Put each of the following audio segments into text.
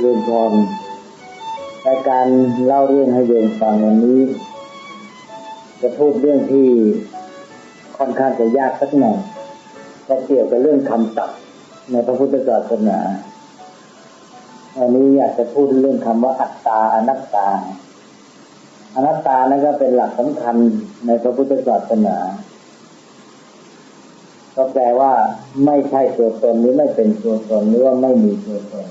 เรื่องพรในการเล่าเรื่องให้โยมฟังวันนี้ จะพูดเรื่องที่ค่อนข้างจะยากสักหน่อยจะเกี่ยวกับเรื่องคำศัพท์ในพระพุทธศาสนาวันนี้อยากจะพูดเรื่องคำว่าอัตตาอนัตตา อนัตตานั่นก็เป็นหลักสำคัญในพระพุทธศาสนาก็แปลว่าไม่ใช่ตัวตนหรือไม่เป็นตัวตนหรือว่าไม่มีตัวตน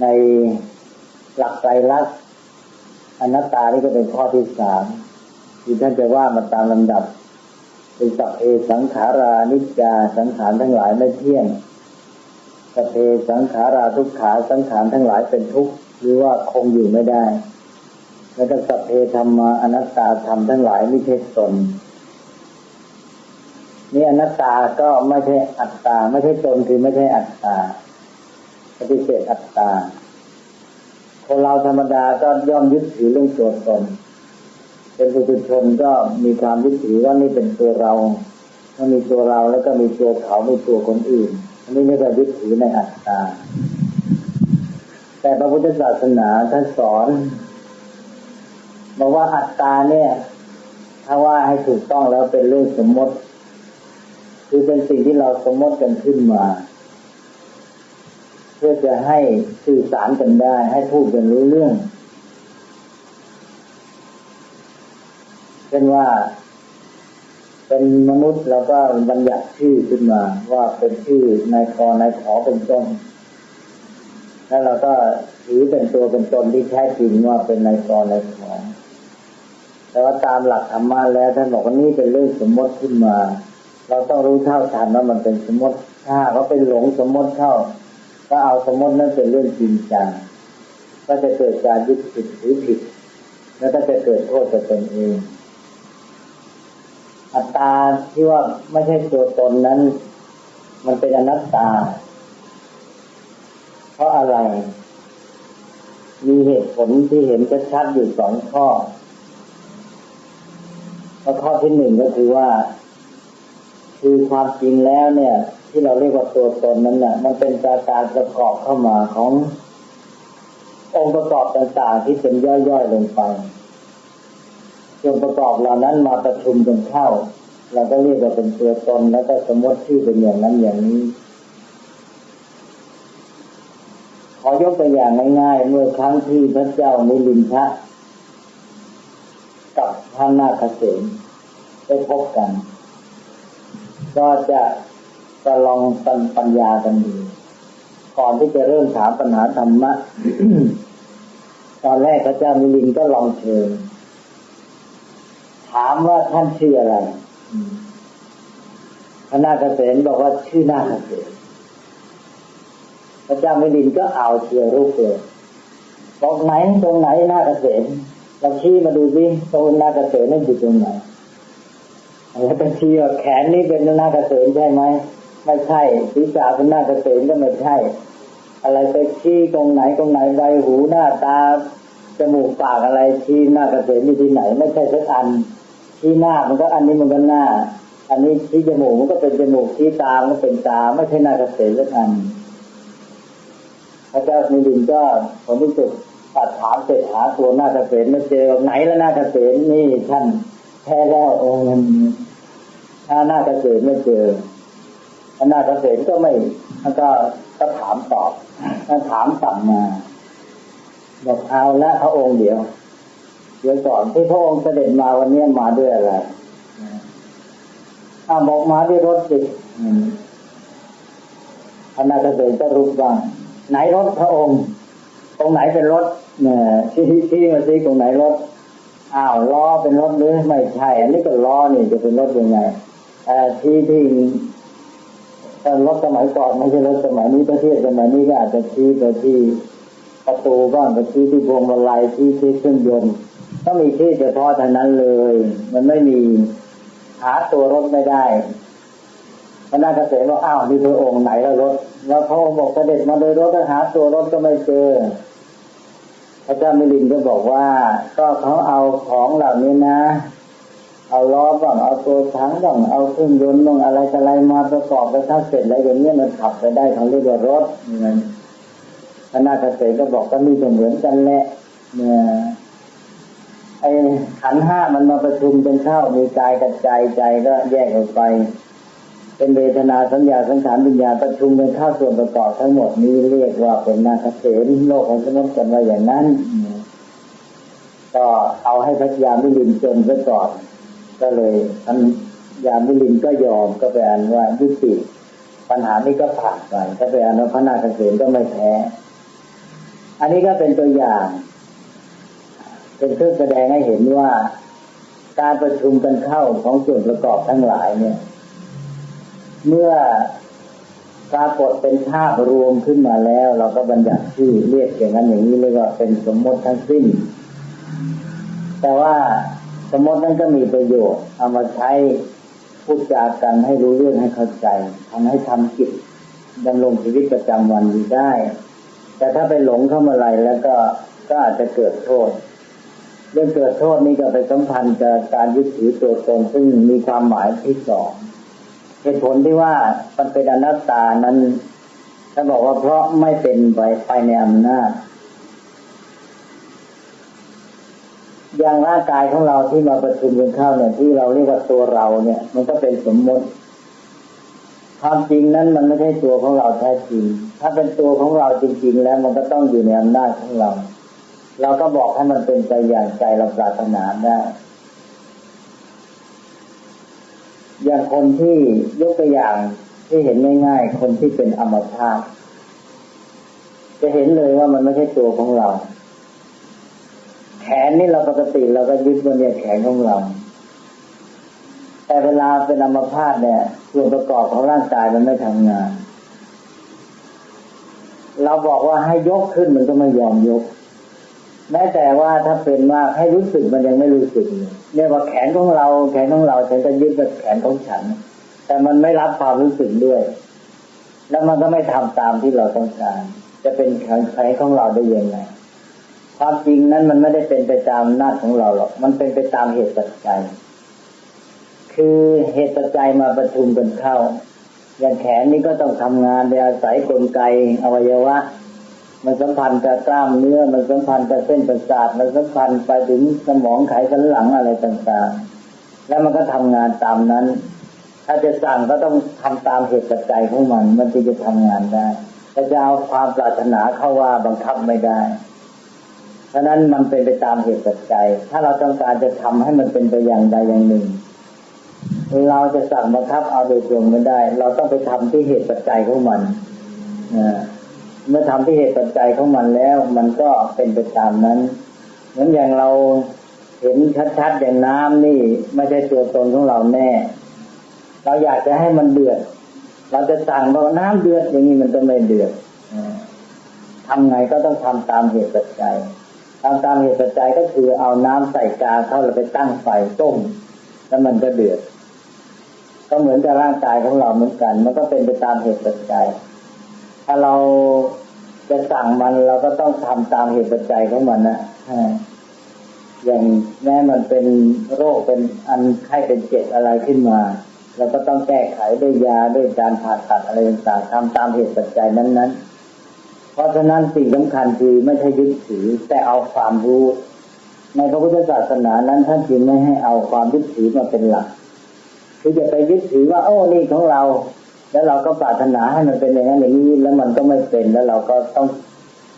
ในหลักไตรลักษณ์อนัตตานี่ก็เป็นข้อที่สามที่ท่านจะว่ามาตามลำดับเป็นสัพเพสังขารานิจจาสังขารทั้งหลายไม่เที่ยงสัพเพสังขาราทุกขาสังขารทั้งหลายเป็นทุกข์หรือว่าคงอยู่ไม่ได้ แล้วก็สัพเพธรรมาอนัตตาธรรมทั้งหลายไม่ใช่ตนนี่อนัตตาก็ไม่ใช่อัตตา ไม่ใช่ตนคือไม่ใช่อัตตา ฏิเสธอัตตา คนเราธรรมดาก็ย่อมยึดถือเรื่องตัวตน เป็นปุถุชนก็มีความยึดถือว่านี่เป็นตัวเราถ้ามีตัวเราแล้วก็มีตัวเขามีตัวคนอื่น อันนี้เรียกว่ายึดถือในอัตตา แต่พระพุทธศาสนาท่านสอนบอกว่าอัตตาเนี่ย ถ้าว่าให้ถูกต้องแล้วเป็นเรื่องสมมติ คือเป็นสิ่งที่เราสมมติกันขึ้นมา พื่อจะให้สื่อสารกันได้ ให้พูดกันรู้เรื่องเช่นว่า เป็นมนุษย์เราก็บัญญัติชื่อขึ้นมา ว่าเป็นชื่อนายกนายขอเป็นต้น แล้วเราก็ถือเป็นตัวเป็นตนที่แท้จริงว่าเป็นนายกนายขอแต่ว่าตามหลักธรรมะแล้วท่านบอกว่านี่เป็นเรื่องสมมติขึ้นมา เราต้องรู้เท่าทันว่ามันเป็นสมมติ ถ้าเขาเป็นหลงสมมติเข้า ก็เอาสมมตินั้นเป็นเรื่องจริงจังก็จะเกิดการยึดผิดถือผิด แล้วก็จะเกิดโทษกับตนเอง อัตตาที่ว่าไม่ใช่ตัวตนนั้น มันเป็นอนัตตา เพราะอะไร มีเหตุผลที่เห็นชัดๆอยู่สองข้อข้อที่หนึ่งก็คือว่า คือความจริงแล้วเนี่ย ที่เราเรียกว่าตัวตนนั้นน่ะ มันเป็นการการประกอบเข้ามาของ องค์ประกอบต่างๆที่เป็นย่อยๆลงไปองค์ประกอบเหล่านั้นมาประชุมกันเข้าเราก็เรียกว่าเป็นตัวตนแล้วก็สมมติชื่อเป็นอย่างนั้นอย่างนี้ขอยกตัวอย่างง่ายๆ เมื่อครั้งที่พระเจ้ามิลินทะกับพระนาคเษนได้พบกัน ก็จะ ประลองปัญปัญญากันดีก่อนที่จะเริ่มถามปัญหาธรรมะ ตอนแรกพระเจ้ามิลินก็ลองเชิญ ถามว่าท่านชื่ออะไรพระนาคเษนบอกว่าชื่อนาคเษนพระเจ้ามิลินก็เอาเชียรูปเลยบอกไหนตรงไหนนาคเษนเราชี้มาดูสิตรงนาคเษนนั่นอยู่ตรงไหนแล้วก็ชี้ว่าแขนนี้เป็นนาคเษนใช่ไหม ไม่ใช่ศีรษะเป็นนาคเษนก็ไม่ใช่ อะไรไปชี้ตรงไหนตรงไหนใบหูหน้าตาจมูกปากอะไรชี้หน้าเกษตรอยู่ที่ไหน ไม่ใช่สักอันชี้หน้ามันก็อันนี้มันก็หน้า อันนี้ชี้จมูกมันก็เป็นจมูกชี้ตามันก็เป็นตา ไม่ใช่หน้าเกษตรสักอันพระเจ้ามิลินก็ผลที่สุดตัดถามเสร็จหาตัวหน้าเกษตรไม่เจอไหนแล้วหน้าเกษตรนี่ท่านแพ้แล้วองค์ถ้าหน้าเกษตรไม่เจอ หน้าเกษตรก็ไม่แล้วก็ก็ถามตอบถ้าถามสั่งมาบอกเอาละพระองค์เดียว เดี๋ยวก่อนที่พระองค์เสด็จมาวันนี้มาด้วยอะไรอ้าบอกมาด้วยรถสิพระนาคเษนก็รู้บ้างไหนรถพระองค์ ตรงไหนเป็นรถเนี่ยชี้ชี้มาซิตรงไหนรถอ้าวล้อเป็นรถหรือไม่ใช่ อันนี้ก็ล้อนี่จะเป็นรถยังไงที่ที่ ถ้ารถสมัยก่อนไม่ใช่รถสมัยนี้ประเทศสมัยนี้ก็อาจจะชี้ไปที่ประตูบ้างไปชี้ที่พวงมาลัยชี้ที่เครื่องยนต์ต้องมีที่เฉพาะเท่านั้นเลย มันไม่มีหาตัวรถไม่ได้พระนาคเษนบอกอ้าวนี่พระองค์ไหนแล้วรถแล้วพระองค์บอกเสด็จมาโดยรถหาตัวรถก็ไม่เจอพระเจ้ามิลินก็บอกว่า ก็เขาเอาของเหล่านี้นะ เอาล้อบ้างเอาตัวถังบ้างเอาเครื่องยนต์บ้างอะไรอะไรมาประกอบไปถ้าเสร็จแล้วอย่างนี้มันขับไปได้เขาเรียกว่ารถอย่างนั้นคณะเกษตรก็บอกก็นี่ก็เหมือนกันแหละเนี่ยไอ้ขันห้ามันมาประชุมกันเข้ามีกายกับใจใจก็แยกออกไป เป็นเวทนาสัญญาสังขารวิญญาณประชุมกันข้าส่วนประกอบทั้งหมดนี้เรียกว่าเป็นนาคเสนโลกของสมมติกันว่าอย่างนั้น ก็เอาให้พระยาไมิลินจนซะก่อน ก็เลยท่านยามิลินก็ยอมก็ไปอ่านว่ายุติปัญหานี้ก็ผ่านไปถ้าไปอ่านว่าพระนาคเสนก็ไม่แพ้อันนี้ก็เป็นตัวอย่าง เป็นเครื่องแสดงให้เห็นว่าการประชุมกันเข้าของส่วนประกอบทั้งหลายเนี่ย เมื่อปรากฏเป็นภาพรวมขึ้นมาแล้ว เราก็บัญญัติชื่อเรียกอย่างนั้นอย่างนี้เรียกว่าเป็นสมมติทั้งสิ้น แต่ว่า สมมตินั้นก็มีประโยชน์เอามาใช้พูดจากันให้รู้เรื่องให้เข้าใจทำให้ทำกิจดำรงชีวิตประจำวันอยู่ได้ แต่ถ้าไปหลงเข้ามาอะไรแล้วก็ก็อาจจะเกิดโทษ เรื่องเกิดโทษนี้ก็ไปสัมพันธ์กับการยึดถือตัวตนซึ่งมีความหมายที่สองเหตุผลที่ว่ามันเป็นอนัตตานั้นถ้าบอกว่าเพราะไม่เป็นไปภายในอำนาจ อย่างร่างกายของเราที่มาประชุมกันเข้าเนี่ยที่เราเรียกว่าตัวเราเนี่ย มันก็เป็นสมมติความจริงนั้นมันไม่ใช่ตัวของเราแท้จริง ถ้าเป็นตัวของเราจริง ๆ แล้วมันก็ต้องอยู่ในอำนาจของเรา เราก็บอกให้มันเป็นไปอย่างใจเราปรารถนาได้อย่างคนที่ยกตัวอย่างที่เห็นง่ายๆ คนที่เป็นอมพาตจะเห็นเลยว่ามันไม่ใช่ตัวของเรา นนี่เราปกติเราก็ยึดว่าเนี่ยแขนของเรา แต่เวลาเป็นอัมพาตเนี่ยส่วนประกอบของร่างกายมันไม่ทำงาน เราบอกว่าให้ยกขึ้นมันก็ไม่ยอมยก แม้แต่ว่าถ้าเป็นมากให้รู้สึกมันยังไม่รู้สึกเลยเรียว่าแขนของเรา แขนของเราฉันก็ยึดว่าแขนของฉัน แต่มันไม่รับความรู้สึกด้วย แล้วมันก็ไม่ทำตามที่เราต้องการ จะเป็นแขนแขนของเราได้ยังไง ความจริงนั้นมันไม่ได้เป็นไปตามอำนาของเราหรอก มันเป็นไปตามเหตุปัจจัย คือเหตุปัจจัยมาประชุมกันเข้า อย่างแขนนี้ก็ต้องทำงานโดยอาศัยกลไกอวัยวะ มันสัมพันธ์กับกล้ามเนื้อ มันสัมพันธ์กับเส้นประสาท มันสัมพันธ์ไปถึงสมองไขสันหลังอะไรต่างๆ แล้วมันก็ทำงานตามนั้น ถ้าจะสั่งก็ต้องทำตามเหตุปัจจัยของมัน มันจึงจะทำงานได้แต่จะเอาความปรารถนาเข้าว่าบังคับไม่ได้ เพราะนั้นมันเป็นไปตามเหตุปัจจัย ถ้าเราต้องการจะทำให้มันเป็นไปอย่างใดอย่างหนึ่ง เราจะสั่งบังคับเอาโดยตรงไม่ได้ เราต้องไปทำที่เหตุปัจจัยของมันเมื่อทำที่เหตุปัจจัยของมันแล้ว มันก็เป็นไปตามนั้นเหมือนอย่างเราเห็นชัดๆอย่างน้ำนี่ไม่ใช่ตัวตนของเราแน่ เราอยากจะให้มันเดือด เราจะสั่งว่าน้ำเดือดอย่างนี้มันจะไม่เดือดทำไงก็ต้องทำตามเหตุปัจจัย ทำตามเหตุปัจจัยก็คือเอาน้ำใส่กาเข้าแล้วไปตั้งไฟต้มแล้วมันก็เดือด ก็เหมือนกับร่างกายของเราเหมือนกัน มันก็เป็นไปตามเหตุปัจจัย ถ้าเราจะสั่งมันเราก็ต้องทำตามเหตุปัจจัยของมันนะอย่างแม้มันเป็นโรคเป็นอันไข้เป็นเจ็บอะไรขึ้นมาเราก็ต้องแก้ไขด้วยยาด้วยการผ่าตัดอะไรต่างๆทำตามเหตุปัจจัยนั้นๆ เพราะฉะนั้นสิ่งสำคัญคือไม่ใช่ยึดถือแต่เอาความรู้ ในพระพุทธศาสนานั้นท่านจึงไม่ให้เอาความยึดถือมาเป็นหลักคือจะไปยึดถือว่าโอ้นี่ของเรา แล้วเราก็ปรารถนาให้มันเป็นอย่างนั้นอย่างนี้แล้วมันก็ไม่เป็นแล้วเราก็ต้อง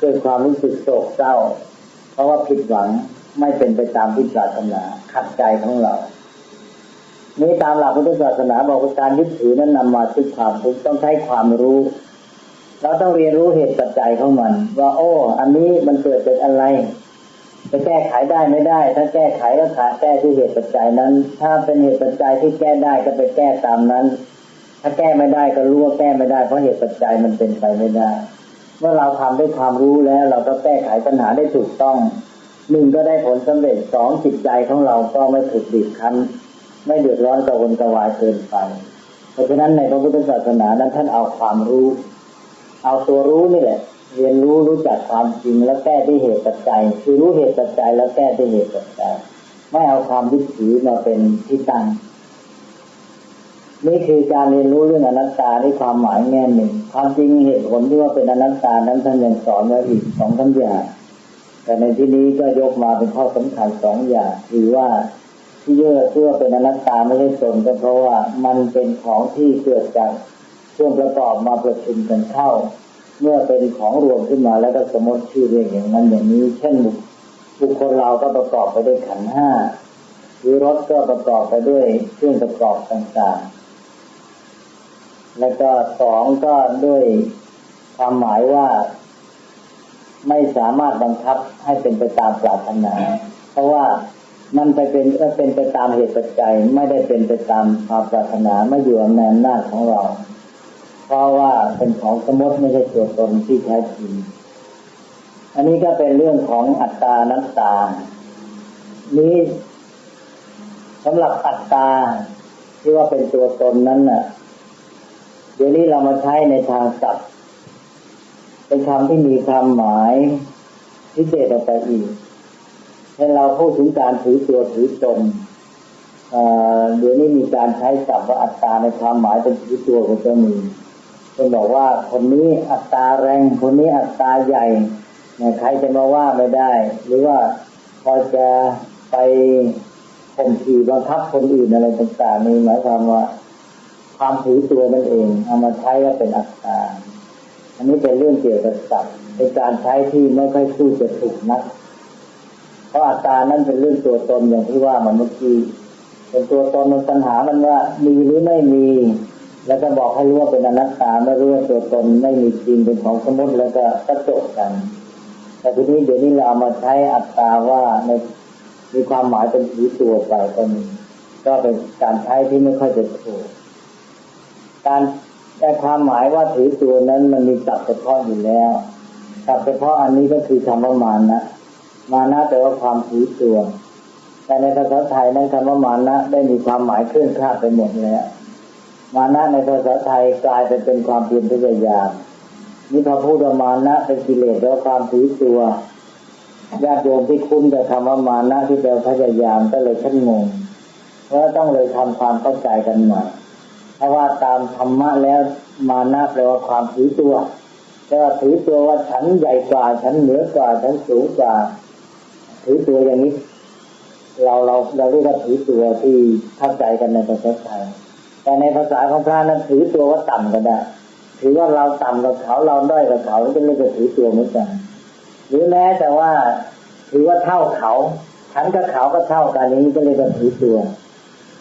เกิดความรู้สึกโศกเศร้า เพราะว่าผิดหวังไม่เป็นไปตามที่ปรารถนาขัดใจของเรานี้ตามหลักพุทธศาสนาบอกว่าการยึดถือนั้นนำมาซึ่งความทุกข์ต้องใช้ความรู้ เราต้องเรียนรู้เหตุปัจจัยของมัน ว่า โอ้ อันนี้มันเกิดจากอะไรจะแก้ไขได้ไม่ได้ ถ้าแก้ไขก็ขาแก้ที่เหตุปัจจัยนั้น ถ้าเป็นเหตุปัจจัยที่แก้ได้ก็ไปแก้ตามนั้น ถ้าแก้ไม่ได้ก็รู้ว่าแก้ไม่ได้เพราะเหตุปัจจัยมันเป็นไปไม่ได้ เมื่อเราทำด้วยความรู้แล้ว เราก็แก้ไขปัญหาได้ถูกต้องหนึ่งก็ได้ผลสำเร็จสองจิตใจของเราก็ไม่ถูกบีบคั้น ไม่เดือดร้อนกระวนกระวายเกินไป เพราะฉะนั้นในพระพุทธศาสนานั้นท่านเอาความรู้ เอาตัวรู้นี่แหละ เรียนรู้รู้จักความจริงแล้วแก้ที่เหตุปัจจัย คือรู้เหตุปัจจัยแล้วแก้ที่เหตุปัจจัย ไม่เอาความยึดถือมาเป็นที่ตั้งนี่คือการเรียนรู้เรื่องอนัตตาในความหมายแง่หนึ่ง ความจริงเหตุผลที่ว่าเป็นอนัตตานั้นท่านยังสอนไว้อีกสองสามอย่างแต่ในที่นี้ก็ยกมาเป็นข้อสำคัญสองอย่างคือว่าที่เยอะเชื่อเป็นอนัตตาไม่ใช่ตนก็เพราะว่ามันเป็นของที่เกิดจาก ช่วงประกอบมาประชุมกันเข้า เมื่อเป็นของรวมขึ้นมาแล้วก็สมมติชื่อเรียกอย่างนั้นอย่างนี้ เช่นบุคคลเราก็ประกอบไปด้วยขันห้าหรือรถก็ประกอบไปด้วยเครื่องประกอบต่างๆ แล้วก็สองก็ด้วยความหมายว่าไม่สามารถบังคับให้เป็นไปตามปรารถนา เพราะว่ามันไปเป็นเออเป็นไปตามเหตุปัจจัย ไม่ได้เป็นไปตามความปรารถนาไม่อยู่อำนาจหน้าจของเรา เพราะว่าเป็นของสมมติไม่ใช่ตัวตนที่แท้จริง อันนี้ก็เป็นเรื่องของอัตตานัตตา นี้สำหรับอัตตาที่ว่าเป็นตัวตนนั้นน่ะ เดี๋ยวนี้เรามาใช้ในทางศัพท์เป็นคำที่มีความหมายพิเศษออกไปอีกให้เราพูดถึงการถือตัวถือตนเอ่อเดี๋ยวนี้มีการใช้ศัพท์ว่าอัตตาในความหมายเป็นถือตัวก็จะมี เป็นบอกว่าคนนี้อัตตาแรงคนนี้อัตตาใหญ่เนี่ยใครจะมาว่าไม่ได้ หรือว่าพอจะไปข่มขี่บังคับคนอื่นอะไรต่างๆนี่หมายความว่า ความถือตัวนั่นเอง เอามาใช้ว่าเป็นอัตตาอันนี้เป็นเรื่องเกี่ยวกับศัพท์เป็นการใช้ที่ไม่ค่อยสู้จะถูกนัก เพราะอัตตานั้นเป็นเรื่องตัวตนอย่างที่ว่ามันเมื่อกี้เป็นตัวตนมันปัญหามันว่ามีหรือไม่มี แล้วก็บอกให้รู้ว่าเป็นอนัตตาไม่รู้ว่าตัวตนไม่มีจริงเป็นของสมมติแล้วก็กระจบกัน แต่ทีนี้เดี๋ยวนี้เราเอามาใช้อัตตาว่าในมีความหมายเป็นถือตัวไปก็มีก็เป็นการใช้ที่ไม่ค่อยจะถูกการแต่ความหมายว่าถือตัวนั้นมันมีศัพท์เฉพาะอยู่แล้วศัพท์เฉพาะอันนี้ก็คือคำว่ามานะ มานะแปลว่าความถือตัว แต่ในภาษาไทยนั้นคำว่ามานะได้มีความหมายเคลื่อนคลาดไปหมดแล้ว มานะในภาษาไทยกลายไปเป็นความเพียรพยายามนี่พอพูดว่ามานะเป็นกิเลสแล้วความถือตัวญาติโยมที่คุ้นกับคำว่ามานะที่แปลว่าพยายามก็เลยชันงงเพราะต้องเลยทำความเข้าใจกันใหม่เพราะว่าตามธรรมะแล้วมานะแปลว่าความถือตัวแต่ว่าถือตัวว่าฉันใหญ่กว่า ฉันเหนือกว่า ฉันสูงกว่า ถือตัวอย่างนี้ เราเราเราเรียกว่าถือตัวที่เข้าใจกันในภาษาไทย แต่ในภาษาของพระนั้นถือตัวว่าต่ำก็ได้ ถือว่าเราต่ำกว่าเขาเราด้อยกว่าเขาก็เรียกว่าถือตัวเหมือนกัน หรือแม้แต่ว่าถือว่าเท่าเขาฉันกับเขาก็เท่ากันนี้ก็เรียกว่าถือตัว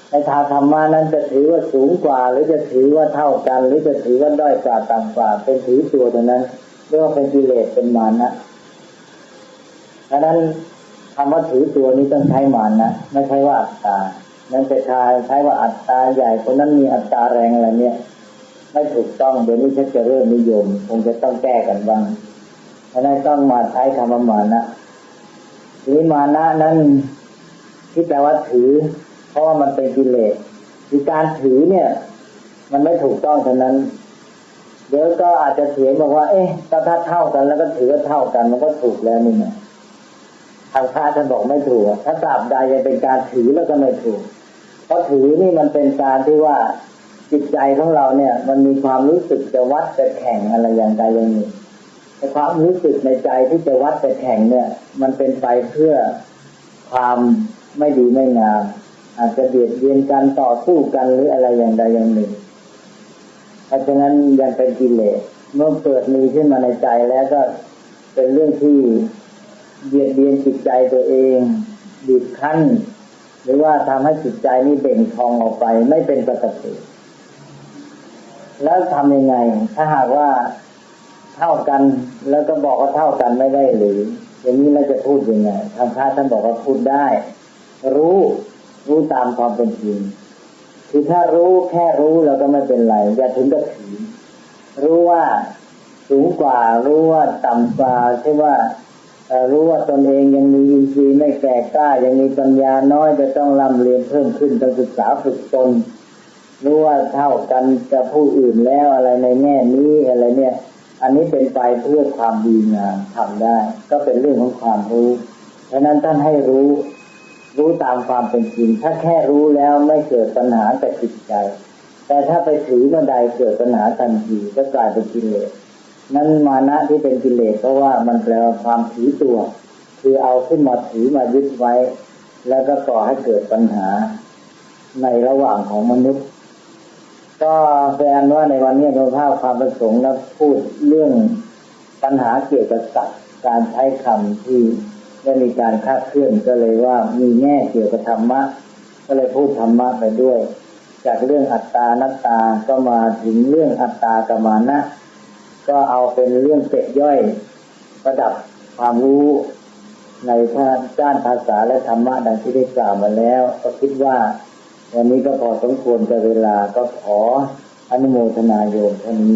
ในทางธรรมานั้นจะถือว่าสูงกว่า หรือจะถือว่าเท่ากัน หรือจะถือว่าด้อยกว่าต่ำกว่า เป็นถือตัวตรงนั้นเรียกว่าเป็นกิเลสเป็นมานะดังนั้นคำว่าถือตัวนี้ต้องใช้มานะไม่ใช่ว่าอัตตา นั่นจะใช้ใช้ว่าอัตตาใหญ่คนนั้นมีอัตตาแรงอะไรเนี่ยไม่ถูกต้องเดี๋ยวนี้ชักจะเริ่มนิยม คงจะต้องแก้กันบ้างเพราะนั้นต้องมาใช้คำว่ามานะทีนี้มานะนั้นที่แปลว่าถือ เพราะว่ามันเป็นกิเลสคือการถือเนี่ย มันไม่ถูกต้องฉะนั้น เดี๋ยวก็อาจจะเถียงบอกว่า เอ๊ะถ้าถ้าเท่ากันแล้วก็ถือว่าเท่ากัน มันก็ถูกแล้วนี่นะทางพระท่านบอกไม่ถูกถ้าตราบใดยังเป็นการถือแล้วก็ไม่ถูก ราะถือนี่มันเป็นการที่ว่าจิตใจของเราเนี่ย มันมีความรู้สึกจะวัดจะแข่งอะไรอย่างใดอย่างหนึ่งแต่ความรู้สึกในใจที่จะวัดจะแข่งเนี่ย มันเป็นไปเพื่อความไม่ดีไม่งาม อาจจะเบียดเบียนกันต่อสู้กันหรืออะไรอย่างใดอย่างหนึ่ง เพราะฉะนั้นยังเป็นกิเลสเมื่อเกิดมีขึ้นมาในใจแล้วก็เป็นเรื่องที่เบียดเบียนจิตใจตัวเองบีบคั้น หรือว่าทำให้จิตใจนี่เบ่งทองออกไป ไม่เป็นปกติ แล้วทำยังไง ถ้าหากว่าเท่ากัน แล้วก็บอกว่าเท่ากันไม่ได้หรืออย่างนี้เราจะพูดยังไงทางพระท่านบอกว่าพูดได้ รู้รู้ตามความเป็นจริงคือถ้ารู้แค่รู้เราก็ไม่เป็นไร อย่าถึงกับถือรู้ว่าสูงกว่ารู้ว่าต่ำกว่าใช่ว่า รู้ว่าตนเองยังมีอินทรีย์ไม่แก่กล้ายังมีปัญญาน้อยจะต้องร่ำเรียนเพิ่มขึ้นต้องศึกษาฝึกตนรู้ว่าเท่ากันกับผู้อื่นแล้วอะไรในแง่นี้อะไรเนี่ย อันนี้เป็นไปเพื่อความดีงามทำได้ ก็เป็นเรื่องของความรู้ฉะนั้นท่านให้รู้ รู้ตามความเป็นจริง ถ้าแค่รู้แล้วไม่เกิดปัญหาแต่จิตใจ แต่ถ้าไปถือเมื่อใดเกิดปัญหาทันทีก็กลายเป็นกิเลส นั้นมานะที่เป็นกิเลสเพราะว่ามันแปลว่าความถือตัว คือเอาขึ้นมาถือมายึดไว้ แล้วก็ก่อให้เกิดปัญหาในระหว่างของมนุษย์ ก็แปลว่าในวันนี้เราภาพความประสงค์แล้วพูดเรื่องปัญหาเกี่ยวกับสัตว์การใช้คำที่ได้มีการคาดเคลื่อนก็เลยว่ามีแง่เกี่ยวกับธรรมะ ก็เลยพูดธรรมะไปด้วย จากเรื่องอัตตานัตตาก็มาถึงเรื่องอัตตากบมานะ ก็เอาเป็นเรื่องเศษย่อยประดับความรู้ในด้านภาษาและธรรมะดังที่ได้กล่าวมาแล้ว ก็คิดว่า วันนี้ก็พอสมควรกับเวลาก็ขออนุโมทนาโยมเท่านี้